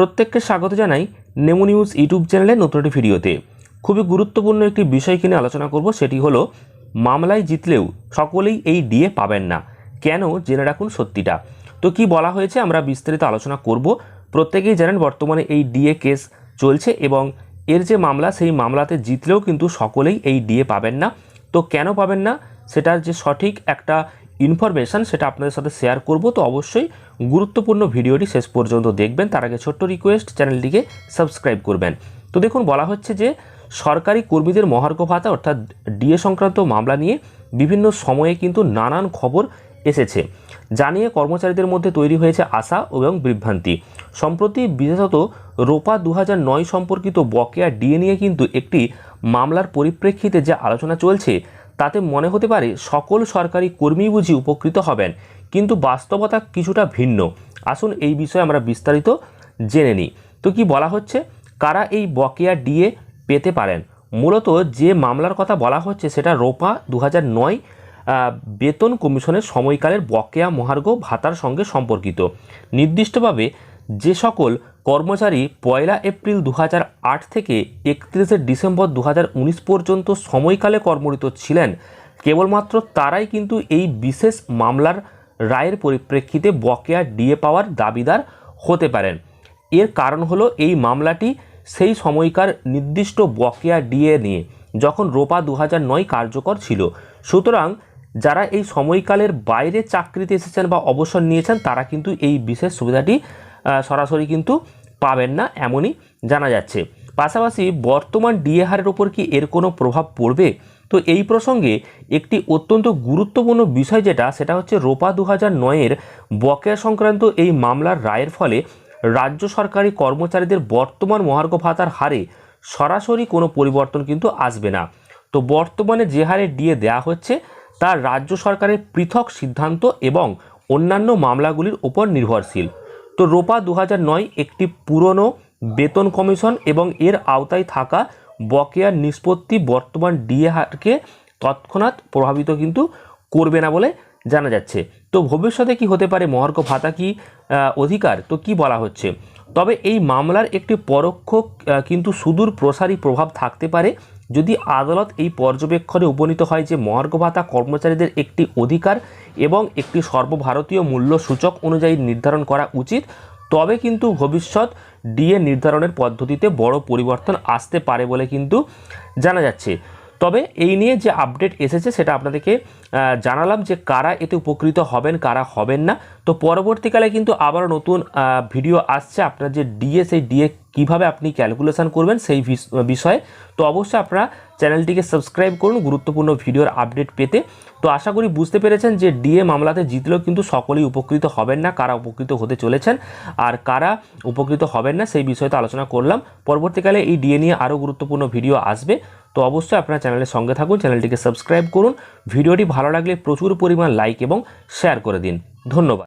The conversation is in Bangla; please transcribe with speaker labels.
Speaker 1: প্রত্যেককে স্বাগত জানাই নেমো নিউজ ইউটিউব চ্যানেলে নতুন একটি ভিডিওতে। খুবই গুরুত্বপূর্ণ একটি বিষয় কিনে আলোচনা করব, সেটি হলো মামলায় জিতলেও সকলেই এই ডিএ পাবেন না। কেন? জেনে রাখুন সত্যিটা। তো কি বলা হয়েছে আমরা বিস্তারিত আলোচনা করব। প্রত্যেকেই জানেন বর্তমানে এই ডিএ কেস চলছে এবং এর যে মামলা, সেই মামলাতে জিতলেও কিন্তু সকলেই এই ডিএ পাবেন না। তো কেন পাবেন না? সেটার যে সঠিক একটা ইনফরমেশান সেটা আপনাদের সাথে শেয়ার করব, তো অবশ্যই গুরুত্বপূর্ণ ভিডিওটি শেষ পর্যন্ত দেখবেন। তার আগে ছোট্ট রিকোয়েস্ট চ্যানেলটিকে সাবস্ক্রাইব করবেন। তো দেখুন, বলা হচ্ছে যে সরকারি কর্মীদের মহার্ঘ ভাতা, অর্থাৎ ডিএ সংক্রান্ত মামলা নিয়ে বিভিন্ন সময়ে কিন্তু নানান খবর এসেছে। জানিয়ে কর্মচারীদের মধ্যে তৈরি হয়েছে আশা এবং বিভ্রান্তি। সম্প্রতি বিশেষত রোপা দু সম্পর্কিত বকেয়া ডিএ নিয়ে কিন্তু একটি মামলার পরিপ্রেক্ষিতে যে আলোচনা চলছে তাতে মনে হতে পারে সকল সরকারি কর্মী বুঝি উপকৃত হবেন, কিন্তু বাস্তবতা কিছুটা ভিন্ন। আসুন এই বিষয়ে আমরা বিস্তারিত জেনে নিই। তো কি বলা হচ্ছে? কারা এই বকেয়া ডিএ পেতে পারেন? মূলত যে মামলার কথা বলা হচ্ছে সেটা রোপা দু বেতন কমিশনের সময়কালের বকেয়া মহার্ঘ ভাতার সঙ্গে সম্পর্কিত। নির্দিষ্টভাবে যে সকল কর্মচারী পয়লা এপ্রিল দু হাজার আট থেকে একত্রিশে ডিসেম্বর দু হাজার উনিশ পর্যন্ত সময়কালে কর্মরত ছিলেন, কেবলমাত্র তারাই কিন্তু এই বিশেষ মামলার রায়ের পরিপ্রেক্ষিতে বকেয়া ডিএ পাওয়ার দাবিদার হতে পারেন। এর কারণ হলো এই মামলাটি সেই সময়কার নির্দিষ্ট বকেয়া ডিএ নিয়ে, যখন রোপা দু নয় কার্যকর ছিল। সুতরাং যারা এই সময়কালের বাইরে চাকরিতে এসেছেন বা অবসর নিয়েছেন, তারা কিন্তু এই বিশেষ সুবিধাটি সরাসরি কিন্তু পাবেন না এমনই জানা যাচ্ছে। পাশাপাশি বর্তমান ডিএ হারের ওপর কি এর কোনো প্রভাব পড়বে? তো এই প্রসঙ্গে একটি অত্যন্ত গুরুত্বপূর্ণ বিষয় যেটা, সেটা হচ্ছে রোপা দু হাজার নয়ের বকেয়া সংক্রান্ত এই মামলার রায়ের ফলে রাজ্য সরকারি কর্মচারীদের বর্তমান মহার্ঘ ভাতার হারে সরাসরি কোনো পরিবর্তন কিন্তু আসবে না। তো বর্তমানে যে হারে ডিএ দেওয়া হচ্ছে, তা রাজ্য সরকারের পৃথক সিদ্ধান্ত এবং অন্যান্য মামলাগুলির উপর নির্ভরশীল। তো রোপা দু একটি পুরনো বেতন কমিশন এবং এর আওতায় থাকা বকেয়ার নিষ্পত্তি বর্তমান ডিএ হারকে তৎক্ষণাৎ প্রভাবিত কিন্তু করবে না বলে জানা যাচ্ছে। তো ভবিষ্যতে কি হতে পারে? মহার্ঘ ভাতা কি অধিকার? তো কি বলা হচ্ছে? তবে এই মামলার একটি পরোক্ষ কিন্তু সুদূর প্রসারী প্রভাব থাকতে পারে যদি আদালত এই পর্যবেক্ষণে উপনীত হয় যে মহার্ঘ ভাতা কর্মচারীদের একটি অধিকার এবং একটি সর্বভারতীয় মূল্য সূচক অনুযায়ী নির্ধারণ করা উচিত, তবে কিন্তু ভবিষ্যৎ ডিএ নির্ধারণের পদ্ধতিতে বড় পরিবর্তন আসতে পারে বলে কিন্তু জানা যাচ্ছে। তবে এই নিয়ে যে আপডেট এসেছে সেটা আপনাদেরকে জানালাম যে কারা এতে উপকৃত হবেন, কারা হবেন না। তো পরবর্তীকালে কিন্তু আবার নতুন ভিডিও আসছে আপনার যে ডিএ সেই ডিএ কীভাবে আপনি ক্যালকুলেশান করবেন সেই বিষ- বিষয়ে। তো অবশ্যই আপনারা চ্যানেলটিকে সাবস্ক্রাইব করুন গুরুত্বপূর্ণ ভিডিওর আপডেট পেতে। তো আশা করি বুঝতে পেরেছেন যে ডিএ মামলাতে জিতলেও কিন্তু সকলেই উপকৃত হবেন না, কারা উপকৃত হতে চলেছেন আর কারা উপকৃত হবেন না সেই বিষয়ে তো আলোচনা করলাম। পরবর্তীকালে এই ডিএ নিয়ে আরও গুরুত্বপূর্ণ ভিডিও আসবে। তো অবশ্যই আপনারা চ্যানেলের সঙ্গে থাকুন, চ্যানেলটিকে সাবস্ক্রাইব করুন। ভিডিওটি ভালো লাগলে প্রচুর পরিমাণ লাইক এবং শেয়ার করে দিন। ধন্যবাদ।